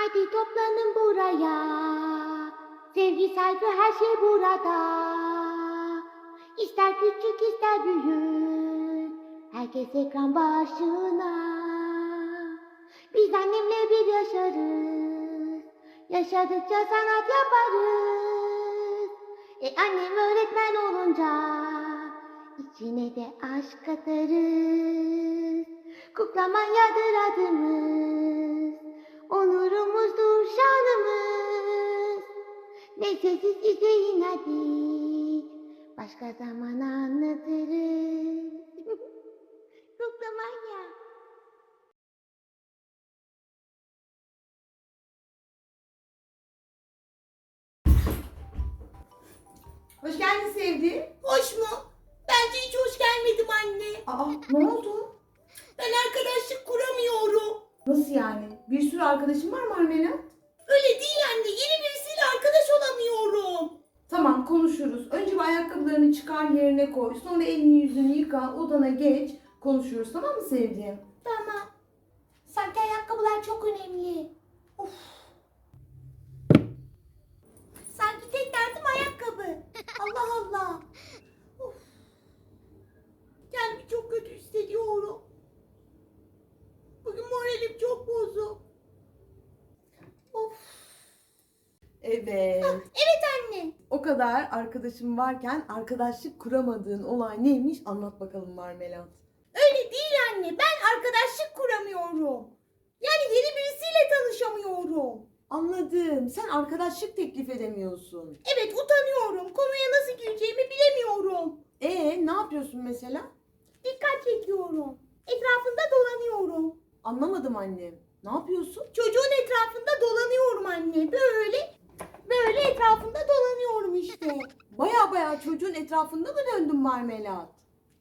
Haydi toplanın buraya. Sevgi saygı her şey burada. İster küçük ister büyük. Herkes ekran başına. Biz annemle bir yaşarız. Yaşadıkça sanat yaparız. E annem öğretmen olunca içine de aşk katarız. Kutlamanyadır adımız. Neyse siz izleyin hadi. Başka zaman anlatırız. Kutlamanya. Hoş geldin sevdiğim. Hoş mu? Bence hiç hoş gelmedim anne. Aa ne oldu? Ben arkadaşlık kuramıyorum. Nasıl yani? Bir sürü arkadaşın var mı Armela? Öyle değil anne. Yeni birisiyle arkadaş olamıyorum. Tamam konuşuruz. Önce bir ayakkabılarını çıkar yerine koy. Sonra elini yüzünü yıka, odana geç. Konuşuyoruz tamam mı sevdiğim? Tamam. Sanki ayakkabılar çok önemli. Of. Sanki tek derdim ayakkabı. Allah Allah. Of. Kendimi çok kötü hissediyorum. Bugün moralim çok bozuk. Of. Evet. Evet anne. O kadar arkadaşım varken arkadaşlık kuramadığın olay neymiş? Anlat bakalım Marmelat. Öyle değil anne. Ben arkadaşlık kuramıyorum. Yani yeni birisiyle tanışamıyorum. Anladım. Sen arkadaşlık teklif edemiyorsun. Evet utanıyorum. Konuya nasıl gireceğimi bilemiyorum. Ee, ne yapıyorsun mesela? Dikkat çekiyorum. Etrafında dolanıyorum. Anlamadım annem. Ne yapıyorsun? Çocuğun etrafında dolanıyorum anne. Böyle böyle. Baya baya çocuğun etrafında mı döndün Marmelat?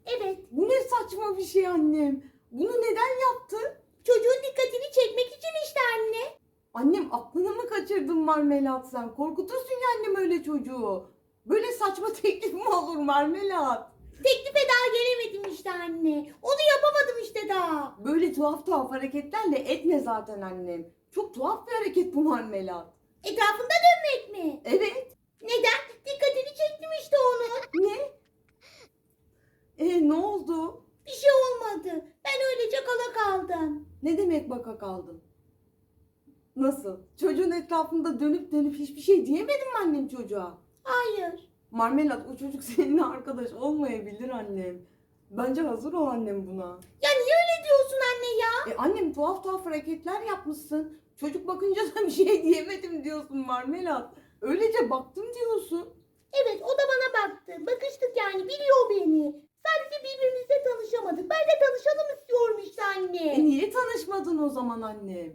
Evet. Bu ne saçma bir şey annem. Bunu neden yaptın? Çocuğun dikkatini çekmek için işte anne. Annem aklını mı kaçırdın Marmelat sen? Korkutursun ya annem öyle çocuğu. Böyle saçma teklif mi olur Marmelat? Teklife daha gelemedim işte anne. Onu yapamadım işte daha. Böyle tuhaf tuhaf hareketlerle etme zaten annem. Çok tuhaf bir hareket bu Marmelat. Etrafında dönmek mi? Evet. Neden? Onun. Ne? E ne oldu? Bir şey olmadı. Ben öylece kala kaldım. Ne demek baka kaldın? Nasıl? Çocuğun etrafında dönüp dönüp hiçbir şey diyemedin mi annem çocuğa? Hayır. Marmelat o çocuk seninle arkadaş olmayabilir annem. Bence hazır ol annem buna. Ya niye öyle diyorsun anne ya? E annem tuhaf tuhaf hareketler yapmışsın. Çocuk bakınca da bir şey diyemedim diyorsun Marmelat. Öylece baktım diyorsun. Evet o da bana baktı. Bakıştık yani biliyor beni. Sadece birbirimizle tanışamadık. Ben de tanışalım istiyorum işte anne. E niye tanışmadın o zaman annem?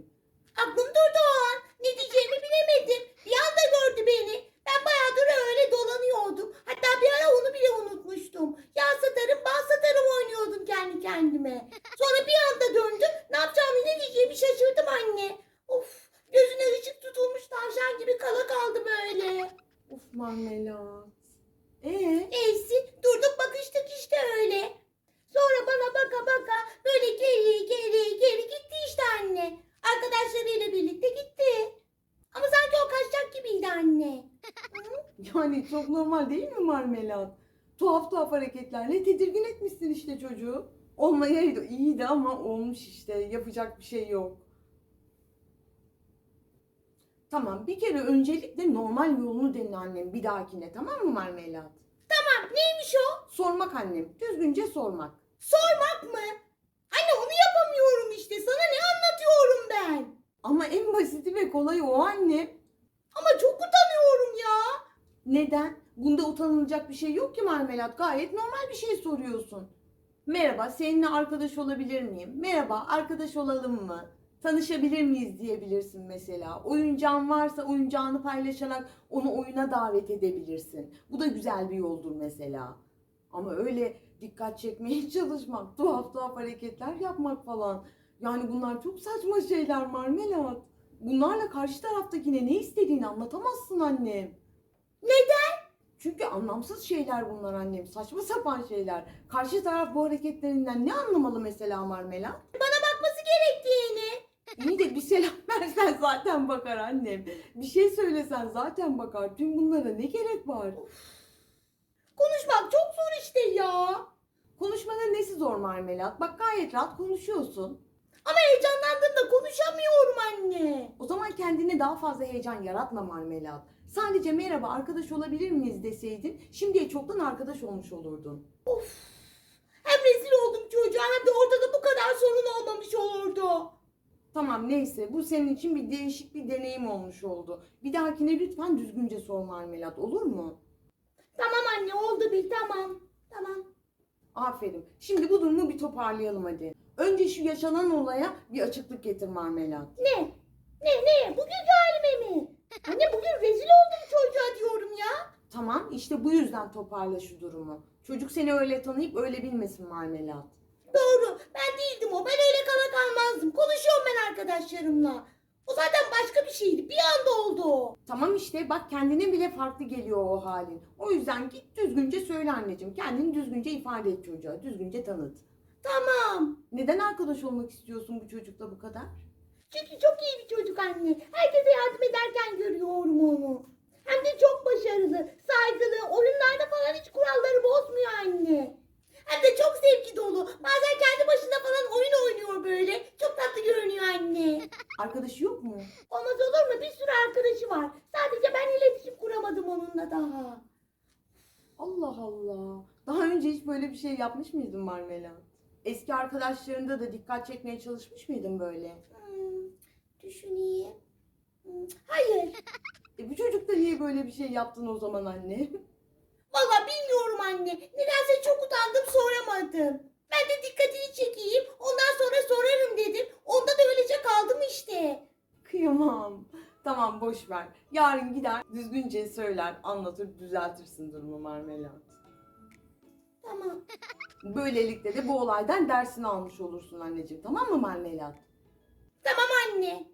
Aklım durdu o an. Ne diyeceğimi bilemedim. Bir anda gördü beni. Ben bayağıdır öyle dolanıyordum. Hatta bir ara onu bile unutmuştum. Yağ satarım, bal satarım oynuyordum kendi kendime. Sonra bir anda döndü. Ne yapacağımı ne diyeceğimi şaşırdım anne. Of gözüne ışık tutulmuş tavşan gibi kala kaldım öyle. Of Marmelat. E Neyse durduk bakıştık işte öyle. Sonra bana baka baka böyle geri geri geri gitti işte anne. Arkadaşlarıyla birlikte gitti. Ama sanki o kaçacak gibiydi anne. yani çok normal değil mi Marmelat? Tuhaf tuhaf hareketlerle tedirgin etmişsin işte çocuğu. Olmayaydı iyiydi ama olmuş işte. Yapacak bir şey yok. Tamam bir kere öncelikle normal yolunu dene annem bir dahakine tamam mı Marmelat? Tamam neymiş o? Sormak annem. Düzgünce sormak. Sormak mı? Anne onu yapamıyorum işte. Sana ne anlatıyorum ben? Ama en basiti ve kolayı o annem. Ama çok utanıyorum ya. Neden? Bunda utanılacak bir şey yok ki Marmelat. Gayet normal bir şey soruyorsun. Merhaba, seninle arkadaş olabilir miyim? Merhaba, arkadaş olalım mı? Tanışabilir miyiz diyebilirsin mesela. Oyuncağın varsa oyuncağını paylaşarak onu oyuna davet edebilirsin. Bu da güzel bir yoldur mesela. Ama öyle dikkat çekmeye çalışmak, tuhaf tuhaf hareketler yapmak falan. Yani bunlar çok saçma şeyler Marmelat. Bunlarla karşı taraftakine ne istediğini anlatamazsın annem. Neden? Çünkü anlamsız şeyler bunlar annem. Saçma sapan şeyler. Karşı taraf bu hareketlerinden ne anlamalı mesela Marmela? Bana bakması gerektiğini. İyi de bir selam versen zaten bakar annem. Bir şey söylesen zaten bakar. Tüm bunlara ne gerek var? Konuşmak çok zor işte ya. Konuşmanın nesi zor marmelat? Bak gayet rahat konuşuyorsun. Ama heyecanlandığımda konuşamıyorum anne. O zaman kendine daha fazla heyecan yaratma marmelat. Sadece merhaba arkadaş olabilir miyiz deseydin şimdiye çoktan arkadaş olmuş olurdun. Hem rezil oldum çocuğa hem de ortada bu kadar sorun olmamış olurdu. Tamam neyse bu senin için bir değişik bir deneyim olmuş oldu. Bir dahakine lütfen düzgünce sor marmelat olur mu? Tamam anne oldu bir tamam. Tamam. Aferin. Şimdi bu durumu bir toparlayalım hadi. Önce şu yaşanan olaya bir açıklık getir marmelat. Ne? Ne ne? Bugünkü? Anne bugün rezil oldum çocuğa diyorum ya. Tamam işte bu yüzden toparla şu durumu. Çocuk seni öyle tanıyıp öyle bilmesin marmelat. Doğru. Ben değildim o. Ben öyle kala kalmazdım. Konuşuyorum ben arkadaşlarımla. O zaten başka bir şeydi. Bir anda oldu o. Tamam işte bak kendine bile farklı geliyor o halin. O yüzden git düzgünce söyle anneciğim. Kendini düzgünce ifade et çocuğa. Düzgünce tanıt. Tamam. Neden arkadaş olmak istiyorsun bu çocukla bu kadar? Çünkü çok iyi bir çocuk anne. Herkese yardım ederken görüyorum onu. Hem de çok başarılı, saygılı, oyunlarda falan hiç kuralları bozmuyor anne. Hem de çok sevgi dolu. Bazen kendi başına falan oyun oynuyor böyle. Çok tatlı görünüyor anne. Arkadaşı yok mu? Olmaz olur mu? Bir sürü arkadaşı var. Sadece ben iletişim kuramadım onunla daha. Allah Allah. Daha önce hiç böyle bir şey yapmış mıydın Marmelat? Eski arkadaşlarında da dikkat çekmeye çalışmış mıydın böyle? Düşüneyim. Hmm, hayır. E bu çocukta niye böyle bir şey yaptın o zaman anne? Vallahi bilmiyorum anne. Nedense çok utandım soramadım. Ben de dikkatini çekeyim. Ondan sonra sorarım dedim. Onda da öylece kaldım işte. Kıyamam. Tamam boş ver. Yarın gider düzgünce söyler, anlatır, düzeltirsin durumu Marmelat. Tamam. Böylelikle de bu olaydan dersini almış olursun anneciğim. Tamam mı Marmelat? Tamam anne.